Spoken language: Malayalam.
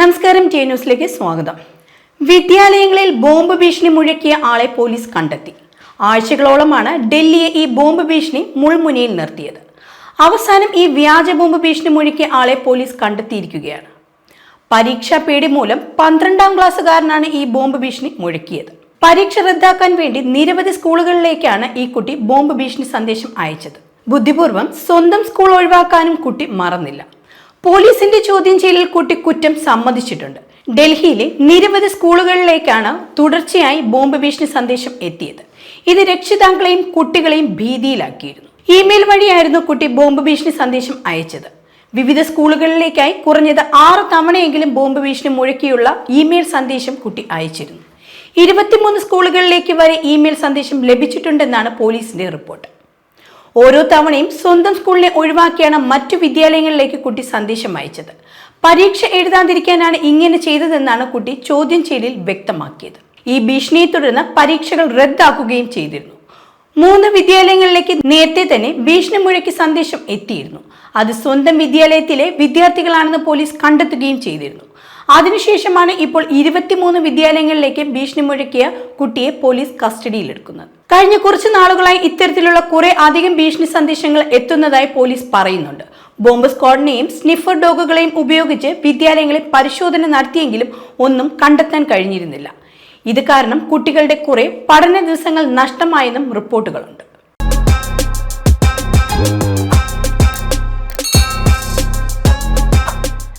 നമസ്കാരം ടി ന്യൂസിലേക്ക് സ്വാഗതം. വിദ്യാലയങ്ങളിൽ ബോംബ് ഭീഷണി മുഴക്കിയ ആളെ പോലീസ് കണ്ടെത്തി. ആഴ്ചകളോളമാണ് ഡൽഹിയെ ഈ ബോംബ് ഭീഷണി മുൾമുനയിൽ നിർത്തിയത്. അവസാനം ഈ വ്യാജ ബോംബ് ഭീഷണി മുഴക്കിയ ആളെ പോലീസ് കണ്ടെത്തിയിരിക്കുകയാണ്. പരീക്ഷാ പേടി മൂലം പന്ത്രണ്ടാം ക്ലാസ്സുകാരനാണ് ഈ ബോംബ് ഭീഷണി മുഴക്കിയത്. പരീക്ഷ റദ്ദാക്കാൻ വേണ്ടി നിരവധി സ്കൂളുകളിലേക്കാണ് ഈ കുട്ടി ബോംബ് ഭീഷണി സന്ദേശം അയച്ചത്. ബുദ്ധിപൂർവം സ്വന്തം സ്കൂൾ ഒഴിവാക്കാനും കുട്ടി മറന്നില്ല. പോലീസിന്റെ ചോദ്യം ചെയ്യലിൽ കുട്ടി കുറ്റം സമ്മതിച്ചിട്ടുണ്ട്. ഡൽഹിയിലെ നിരവധി സ്കൂളുകളിലേക്കാണ് തുടർച്ചയായി ബോംബ് ഭീഷണി സന്ദേശം എത്തിയത്. ഇത് രക്ഷിതാക്കളെയും കുട്ടികളെയും ഭീതിയിലാക്കിയിരുന്നു. ഇമെയിൽ വഴിയായിരുന്നു കുട്ടി ബോംബ് ഭീഷണി സന്ദേശം അയച്ചത്. വിവിധ സ്കൂളുകളിലേക്കായി കുറഞ്ഞത് ആറ് തവണയെങ്കിലും ബോംബ് ഭീഷണി മുഴക്കിയുള്ള ഇമെയിൽ സന്ദേശം കുട്ടി അയച്ചിരുന്നു. ഇരുപത്തിമൂന്ന് സ്കൂളുകളിലേക്ക് വരെ ഇമെയിൽ സന്ദേശം ലഭിച്ചിട്ടുണ്ടെന്നാണ് പോലീസിന്റെ റിപ്പോർട്ട്. ഓരോ തവണയും സ്വന്തം സ്കൂളിനെ ഒഴിവാക്കിയാണ് മറ്റു വിദ്യാലയങ്ങളിലേക്ക് കുട്ടി സന്ദേശം അയച്ചത്. പരീക്ഷ എഴുതാതിരിക്കാനാണ് ഇങ്ങനെ ചെയ്തതെന്നാണ് കുട്ടി ചോദ്യം ചെയ്യലിൽ വ്യക്തമാക്കിയത്. ഈ ഭീഷണിയെ തുടർന്ന് പരീക്ഷകൾ റദ്ദാക്കുകയും ചെയ്തിരുന്നു. മൂന്ന് വിദ്യാലയങ്ങളിലേക്ക് നേരത്തെ തന്നെ ഭീഷണി മുഴക്കി സന്ദേശം എത്തിയിരുന്നു. അത് സ്വന്തം വിദ്യാലയത്തിലെ വിദ്യാർത്ഥികളാണെന്ന് പോലീസ് കണ്ടെത്തുകയും ചെയ്തിരുന്നു. അതിനുശേഷമാണ് ഇപ്പോൾ ഇരുപത്തിമൂന്ന് വിദ്യാലയങ്ങളിലേക്ക് ഭീഷണി മുഴക്കിയ കുട്ടിയെ പോലീസ് കസ്റ്റഡിയിലെടുക്കുന്നത്. കഴിഞ്ഞ കുറച്ച് നാളുകളായി ഇത്തരത്തിലുള്ള കുറെ അധികം ഭീഷണി സന്ദേശങ്ങൾ എത്തുന്നതായി പോലീസ് പറയുന്നുണ്ട്. ബോംബ് സ്ക്വാഡിനെയും സ്നിഫർ ഡോഗുകളെയും ഉപയോഗിച്ച് വിദ്യാലയങ്ങളിൽ പരിശോധന നടത്തിയെങ്കിലും ഒന്നും കണ്ടെത്താൻ കഴിഞ്ഞിരുന്നില്ല. ഇത് കാരണം കുട്ടികളുടെ കുറെ പഠന ദിവസങ്ങൾ നഷ്ടമായെന്നും റിപ്പോർട്ടുകളുണ്ട്.